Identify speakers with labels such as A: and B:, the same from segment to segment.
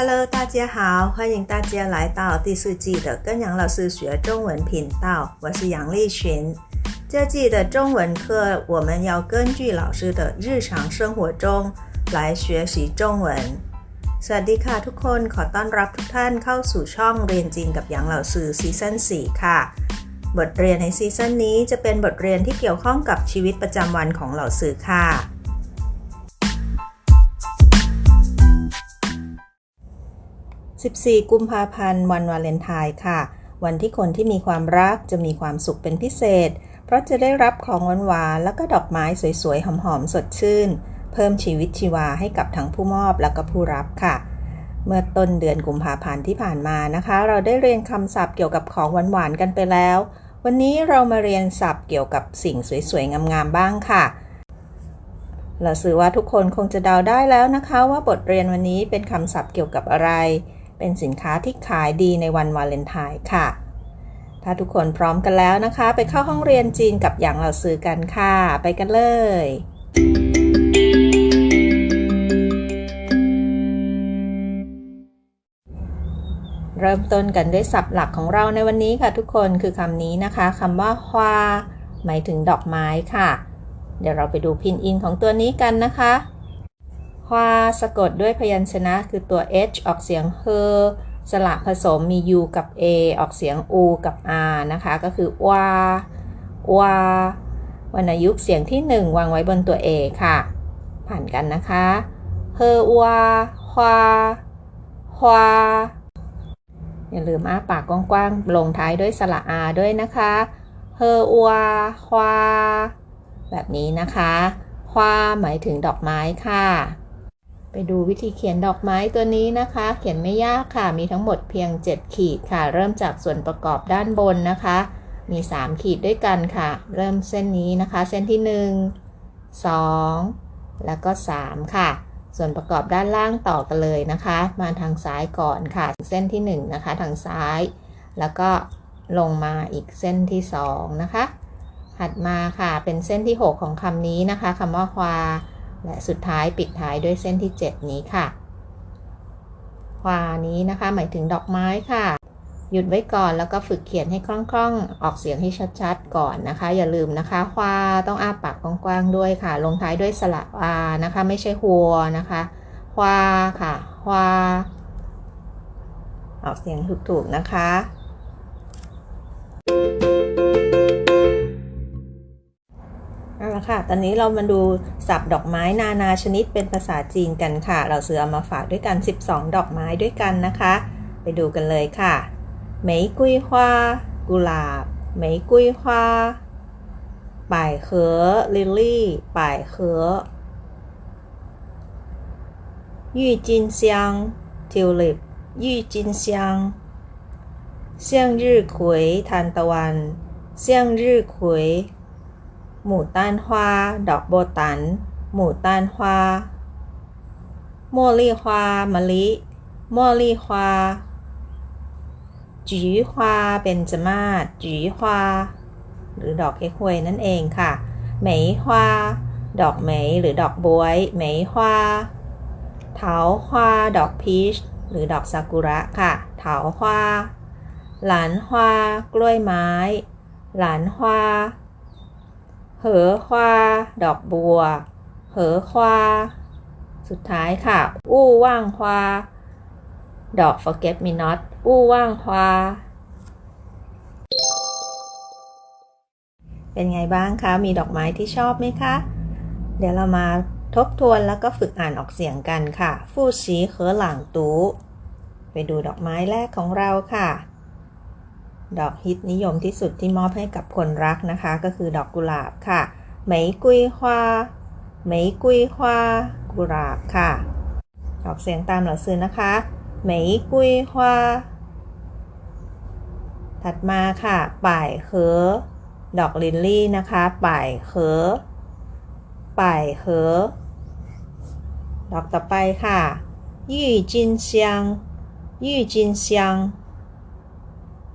A: Hello，大家好，欢迎大家来到第四季的跟杨老师学中文频道，我是杨丽群。这季的中文课，我们要根据老师的日常生活中来学习中文。สวัสดีค่ะทุกคนขอต้อนรับทุกท่านเข้าสู่ช่องเรียนจีนกับหยางเหล่าสื่อซีซั่น4ค่ะ บทเรียนในซีซั่นนี้จะเป็นบทเรียนที่เกี่ยวข้องกับชีวิตประจำวันของเหล่าสื่อค่ะ 14 กุมภาพันธ์วันวาเลนไทน์ค่ะ วันที่คนที่มีความรักจะมีความสุขเป็นพิเศษ เพราะจะได้รับของหวานๆแล้วก็ดอกไม้สวยๆ หอมๆ สดชื่น เพิ่มชีวิตชีวาให้กับทั้งผู้มอบและก็ผู้รับค่ะ เมื่อต้นเดือนกุมภาพันธ์ที่ผ่านมานะคะ เราได้เรียนคำศัพท์เกี่ยวกับของหวานๆ กันไปแล้ว วันนี้เรามาเรียนศัพท์เกี่ยวกับสิ่งสวยๆ งามๆ บ้างค่ะเราสื่อว่าทุกคนคงจะเดาได้แล้วนะคะ ว่าบทเรียนวันนี้เป็นคำศัพท์เกี่ยวกับอะไร เป็นสินค้าที่ขายดีในวันวาเลนไทน์ค่ะ ถ้าทุกคนพร้อมกันแล้วนะคะ ไปเข้าห้องเรียนจีนกับอย่างเราซื้อกันค่ะ ไปกันเลยเริ่มต้นกันด้วยศัพท์หลักของเราในวันนี้ค่ะทุกคนคือคำนี้นะคะคำว่าฮวาหมายถึงดอกไม้ค่ะ เดี๋ยวเราไปดูพินอินของตัวนี้กันนะคะ ฮวาสะกดด้วยพยัญชนะคือตัว h ออกเสียงเฮสระผสมมี u กับ a ออกเสียง u กับ r นะคะ ก็คือวาวาวรรณยุกต์เสียงที่ 1 วางไว้บนตัว a ค่ะ ผ่านกันนะคะเฮวาฮวาฮวาอย่าลืมอ้าปากกว้างๆ ลงท้ายด้วยสระอาด้วยนะคะเฮวาฮวาแบบนี้นะคะฮวาหมายถึงดอกไม้ค่ะ ไปดูวิธีเขียนดอกไม้ตัวนี้นะคะ เขียนไม่ยากค่ะ มีทั้งหมดเพียง 7 ขีดค่ะ เริ่มจากส่วนประกอบด้านบนนะคะ มี 3 ขีดด้วยกันค่ะ เริ่มเส้นนี้นะคะ เส้นที่ 1 2 แล้วก็ 3 ค่ะ ส่วนประกอบด้านล่างต่อกันเลยนะคะ มาทางซ้ายก่อนค่ะ เส้นที่ 1 นะคะ ทางซ้าย แล้วก็ลงมาอีกเส้นที่ 2 นะคะ ถัดมาค่ะ เป็นเส้นที่ 6 ของคำนี้นะคะคำว่าควา และสุดท้ายปิดท้ายด้วยเส้นที่ 7 นี้ค่ะควานี้นะคะ หมายถึงดอกไม้ค่ะ หยุดไว้ก่อนแล้วก็ฝึกเขียนให้คล่องๆ ออกเสียงให้ชัดๆ ก่อนนะคะ อย่าลืมนะคะควาต้องอ้าปากกว้างๆด้วยค่ะ ลงท้ายด้วยสระวานะคะ ไม่ใช่หัวนะคะควาค่ะควาออกเสียงถูกๆนะคะเอ ค่ะ ตอนนี้เรามาดูศัพท์ดอกไม้นานาชนิดเป็นภาษาจีนกันค่ะ เราซื้อเอามาฝากด้วยกัน 12 ดอกไม้ด้วยกันนะคะ ไปดูกันเลยค่ะเหมยกุยฮวากุหลาบเหมยกุยฮวาป่ายเขอลิลลี่ป่ายเขอยี่จินเซียงทิวลิปยี่จินเซียงเซียงรื่อขุยทานตะวันเซียงรื่อขุย หมู่ต้านฮวาดอกโบตัน หมู่ต้านฮวาโมลี่วามะลิโมลี่วาจีฮวาเป็นจมาศจีฮวาหรือดอกเค้กฮวยนั่นเองค่ะเหมยฮวาดอกเหมยหรือดอกบวยเหมยฮวาเถาฮวาดอกพีชหรือดอกซากุระค่ะเถาฮวาหลานฮวากล้วยไม้ หลานฮวา เหอควา ดอกบัว เหอควา สุดท้ายค่ะ อู้ว่างควา ดอก forget me not อู้ว่างควา เป็นไงบ้างคะ มีดอกไม้ที่ชอบไหมคะ เดี๋ยวเรามาทบทวนแล้วก็ฝึกอ่านออกเสียงกันค่ะ ฟู่ชีเหอหลังตู ไปดูดอกไม้แรกของเราค่ะ ดอกฮิตนิยมที่สุดที่มอบให้กับคนรักนะคะ ก็คือดอกกุหลาบค่ะเหมยกุยฮวาเหมยกุยฮวากุหลาบค่ะ ออกเสียงตามหล่าซื้อนะคะเหมยกุยฮวาถัดมาค่ะ ป่ายเขอดอกลิลลี่นะคะ ป่ายเขอป่ายเขอดอกต่อไปค่ะยี่จินเซียงยี่จินเซียง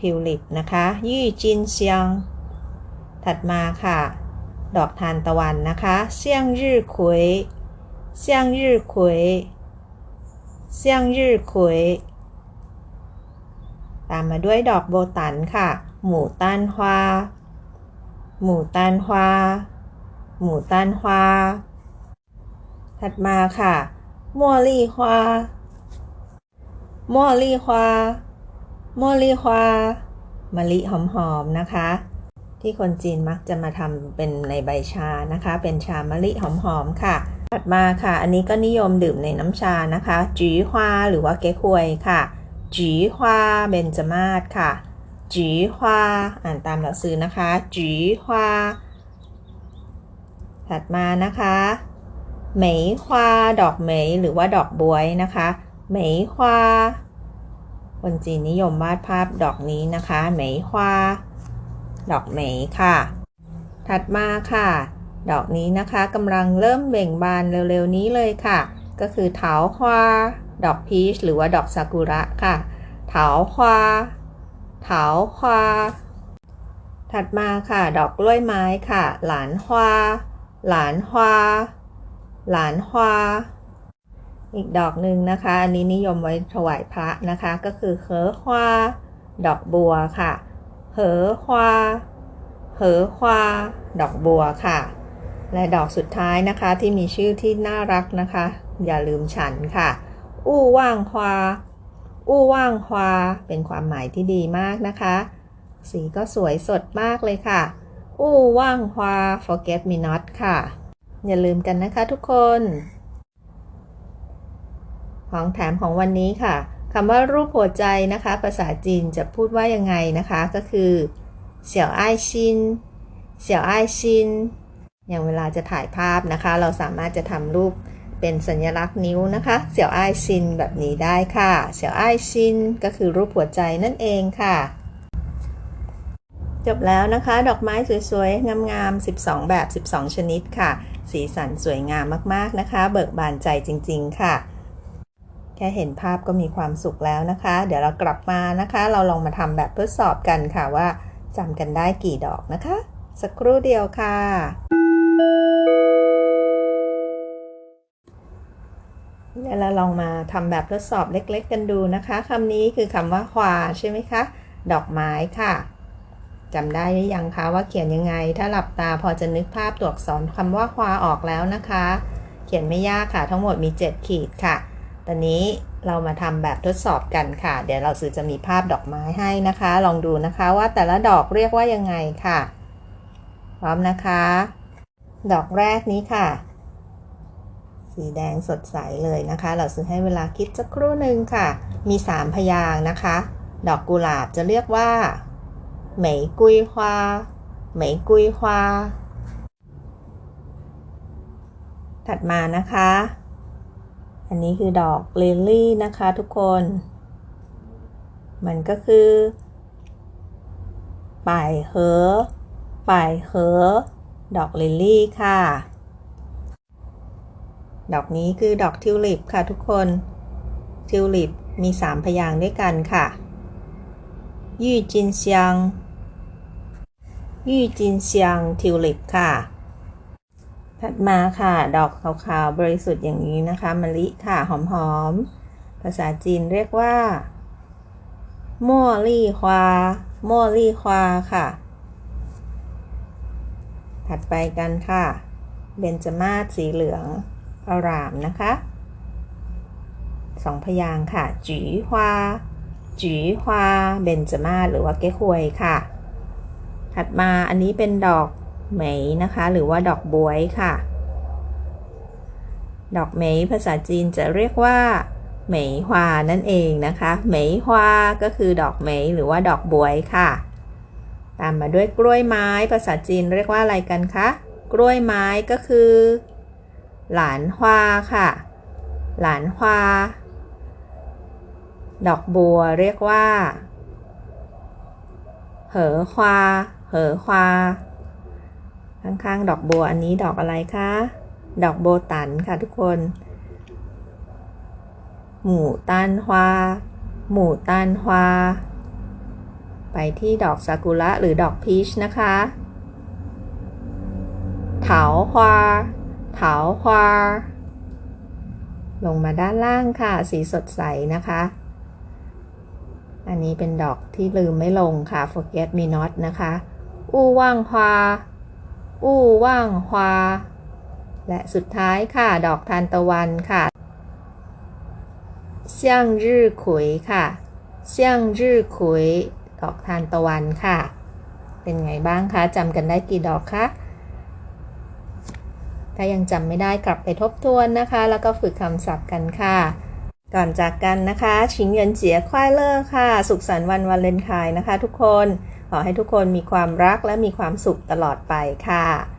A: ทิวลิปนะคะยี่จินเซียง ถัดมาค่ะ ดอกทานตะวันนะคะเซียงรื่อขุยเซียงรื่อขุยเซียงยืดขุยตามมาด้วยดอกโบตันค่ะ หมู่ตันฮวาหมู่ตันฮวาหมู่ตันฮวาถัดมาค่ะ มัวลี่ฮวามัวลี่ฮวา มัวลี่ฮวามะลิหอมๆนะคะ ที่คนจีนมักจะมาทำเป็นในใบชานะคะ เป็นชามะลิหอมๆค่ะ ถัดมาค่ะ อันนี้ก็นิยมดื่มในน้ำชานะคะ จีฮวาหรือว่าเก๊กฮวยค่ะ จีฮวาเบนจมาศค่ะ จีฮวาอ่านตามหลักซื้อนะคะ จีฮวาถัดมานะคะเหมยฮวา ดอกเหมยหรือว่าดอกบวยนะคะเหมยฮวา คนจีนนิยมวาดภาพดอกนี้นะคะเหมยฮวาดอกเหมยค่ะ ถัดมาค่ะ ดอกนี้นะคะกำลังเริ่มเบ่งบานเร็วๆนี้เลยค่ะ ก็คือเถาฮวาดอกพีชหรือว่าดอกซากุระค่ะ เถาฮวาเถาฮวาถัดมาค่ะ ดอกกล้วยไม้ค่ะ หลานฮวาหลานฮวาหลานฮวา อีกดอกหนึ่งนะคะ อันนี้นิยมไว้ถวายพระนะคะ ก็คือเหอฮวาดอกบัวค่ะ เหอฮวาเหอฮวาดอกบัวค่ะ และดอกสุดท้ายนะคะที่มีชื่อที่น่ารักนะคะ อย่าลืมฉันค่ะ อู้ว่างควา อู้ว่างควา เป็นความหมายที่ดีมากนะคะ สีก็สวยสดมากเลยค่ะ อู้ว่างควา forget me not ค่ะ อย่าลืมกันนะคะทุกคน ของแถมของวันนี้ค่ะคำว่ารูปหัวใจนะคะ ภาษาจีนจะพูดว่ายังไงนะคะ ก็คือเสี่ยวไอชินเสี่ยวไอชินอย่างเวลาจะถ่ายภาพนะคะ เราสามารถจะทำรูปเป็นสัญลักษณ์นิ้วนะคะ เสี่ยวไอชินแบบนี้ได้ค่ะ เสี่ยวไอชินก็คือรูปหัวใจนั่นเองค่ะ จบแล้วนะคะ ดอกไม้สวยๆ งามๆ 12 แบบ 12 ชนิดค่ะ สีสันสวยงามมากๆนะคะ เบิกบานใจจริง ๆ ค่ะ แค่เห็นภาพก็มีความสุขแล้วนะคะ เดี๋ยวเรากลับมานะคะ เราลองมาทำแบบทดสอบกันค่ะว่าจำกันได้กี่ดอกนะคะ สักครู่เดียวค่ะ เดี๋ยวเราลองมาทำแบบทดสอบเล็ก ๆ กันดูนะคะคำนี้คือคำว่าควาใช่ไหมคะ ดอกไม้ค่ะจำได้หรือยังคะว่าเขียนยังไง ถ้าหลับตาพอจะนึกภาพตัวอักษรคำว่าควาออกแล้วนะคะ เขียนไม่ยากค่ะ ทั้งหมดมี 7 ขีดค่ะ ตอนนี้เรามาทำแบบทดสอบกันค่ะ เดี๋ยวเราสื่อจะมีภาพดอกไม้ให้นะคะ ลองดูนะคะว่าแต่ละดอกเรียกว่ายังไงค่ะ พร้อมนะคะ ดอกแรกนี้ค่ะ สีแดงสดใสเลยนะคะ เราซื้อให้เวลาคิดสักครู่หนึ่งค่ะ มี3พยางนะคะ ดอกกุหลาบจะเรียกว่าเหมยกุยฮวาเหมยกุยฮวาถัดมานะคะ อันนี้คือดอกลิลลี่นะคะทุกคน มันก็คือป่ายเหอป่ายเหอดอกลิลลี่ค่ะ ดอกนี้คือดอกทิวลิปค่ะทุกคน ทิวลิปมี3พยางค์ด้วยกันค่ะยี่จินเซียงยี่จินเซียงทิวลิปค่ะ ถัดมาค่ะ ดอกขาวๆ บริสุทธิ์อย่างนี้นะคะมะลิค่ะหอมๆ ภาษาจีนเรียกว่าม่อลี่ความ่อลี่ควาค่ะ ถัดไปกันค่ะ เบญจมาศสีเหลืองอารามนะคะสองพยางค์ค่ะ จีฮวาจีฮวาเบญจมาศหรือว่าเก๊กฮวยค่ะ ถัดมาอันนี้เป็นดอก เหมยนะคะ หรือว่าดอกบวยค่ะ ดอกเหมยภาษาจีนจะเรียกว่าเหมยฮวานั่นเองนะคะเหมยฮวาก็คือดอกเหมยหรือว่าดอกบวยค่ะ ตามมาด้วยกล้วยไม้ ภาษาจีนเรียกว่าอะไรกันคะ กล้วยไม้ก็คือ หลานฮวาค่ะ หลานฮวา ดอกบัวเรียกว่า เหอควา เหอควา ข้างๆ ดอกบัวอันนี้ดอกอะไรคะ ดอกโบตันค่ะทุกคน หมู่ตันฮวา หมู่ตันฮวา ไปที่ดอกซากุระหรือดอกพีชนะคะเถาฮวาเถาฮวา ลงมาด้านล่างค่ะ สีสดใสนะคะ อันนี้เป็นดอกที่ลืมไม่ลงค่ะ forget me not นะคะ อู้ว่างฮวา อู้ว่างฮวา และสุดท้ายค่ะ ดอกทานตะวันค่ะเซียงรื่อขุยค่ะเซียงรื่อขุย ดอกทานตะวันค่ะ เป็นไงบ้างคะจำกันได้กี่ดอกคะถ้ายังจำไม่ได้กลับไปทบทวนนะคะ แล้วก็ฝึกคำศัพท์กันค่ะ ก่อนจากกันนะคะ ชิงเงินเจียควายเลอร์ค่ะ สุขสันต์วันวาเลนไทน์นะคะทุกคน ขอให้ทุกคนมีความรักและมีความสุขตลอดไปค่ะ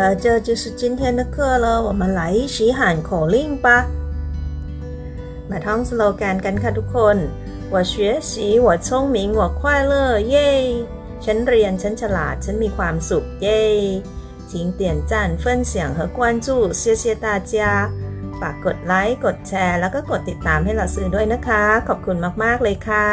A: 好了，这就是今天的课了。我们来一起喊口令吧。มาท่องสโลแกนกันค่ะทุกคน我学习我聪明我快乐เย้ฉันเรียนฉันฉลาดฉันมีความสุขเย้请点赞分享和关注谢谢大家ฝากกดไลค์กดแชร์ แล้วก็กดติดตามให้เราซื้อด้วยนะคะ ขอบคุณมากๆเลยค่ะ